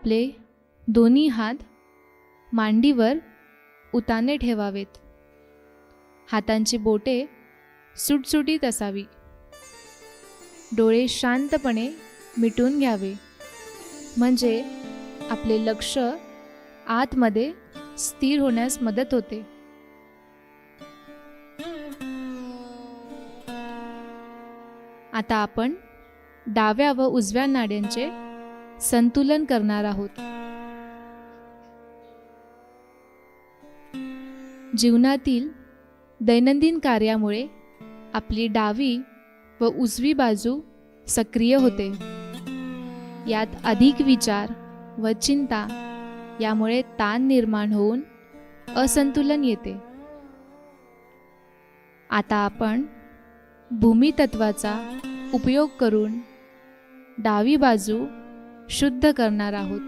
आपले दोन्ही हात मांडीवर उताने ठेवावेत. हातांची बोटे सुटसुटीत असावी. डोळे शांतपणे मिटून घ्यावे. म्हणजे आपले लक्ष आतमध्ये स्थिर होण्यास मदत होते. आता आपण डाव्या व उजव्या नाड्यांचे संतुलन करणार आहोत. जीवनातील दैनंदिन कार्यामुळे आपली डावी व उजवी बाजू सक्रिय होते. यात अधिक विचार व चिंता यामुळे ताण निर्माण होऊन असंतुलन येते. आता आपण भूमितत्वाचा उपयोग करून डावी बाजू शुद्ध करणार आहोत.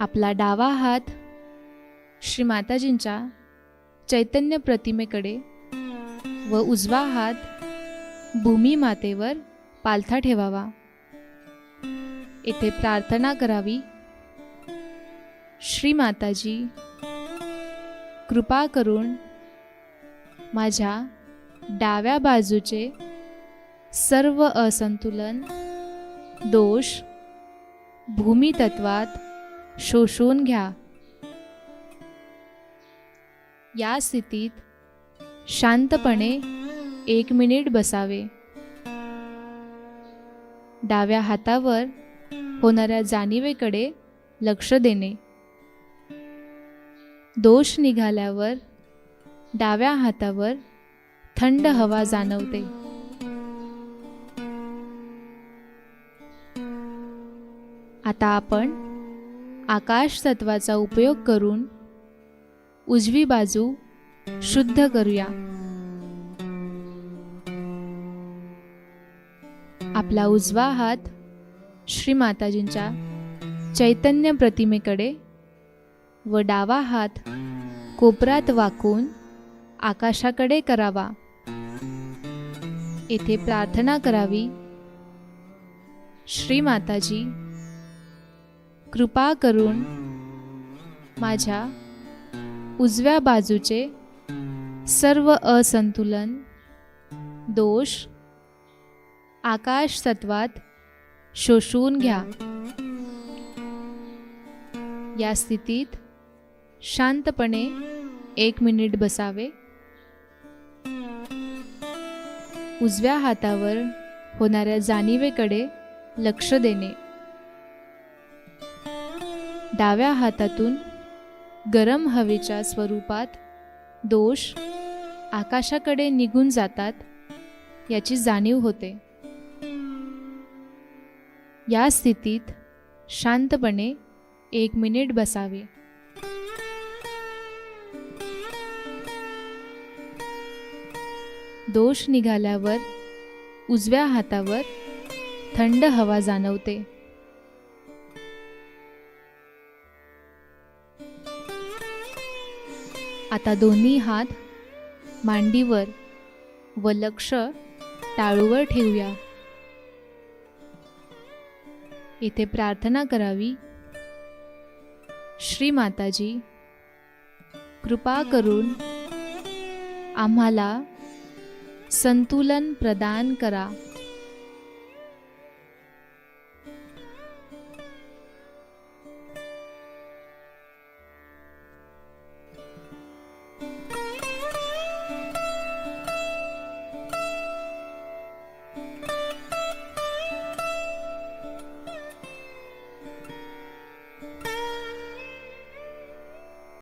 आपला डावा हात श्री माताजींच्या चैतन्य प्रतिमेकडे व उजवा हात भूमी मातेवर पालथा ठेवावा. येथे प्रार्थना करावी. श्री माताजी कृपा करून माझ्या डाव्या बाजूचे सर्व असंतुलन दोष भूमितत्वात शोषून घ्या. या स्थितीत शांतपणे एक मिनिट बसावे. डाव्या हातावर होणाऱ्या जाणीवेकडे लक्ष देणे. दोष निघाल्यावर डाव्या हातावर थंड हवा जाणवते. आता आपण आकाश तत्वाचा उपयोग करून उजवी बाजू शुद्ध करूया. आपला उजवा हात श्री माताजींच्या चैतन्य प्रतिमेकडे व डावा हात कोपरात वाकून आकाशाकडे करावा. येथे प्रार्थना करावी. श्री माताजी कृपा करून माझ्या उजव्या बाजूचे सर्व असंतुलन दोष आकाश तत्वात शोषून घ्या. या स्थितीत शांतपणे एक मिनिट बसावे. उजव्या हातावर होणाऱ्या जाणीवेकडे लक्ष देणे. डाव्या हातातून गरम हवेच्या स्वरूपात दोष आकाशाकडे निघून जातात याची जाणीव होते. या स्थितीत शांतपणे एक मिनिट बसावे. दोष निघाल्यावर उजव्या हातावर थंड हवा जाणवते. आता दोन्ही हात मांडीवर व लक्ष टाळूवर ठेवूया. येथे प्रार्थना करावी. श्री माताजी कृपा करून आम्हाला संतुलन प्रदान करा.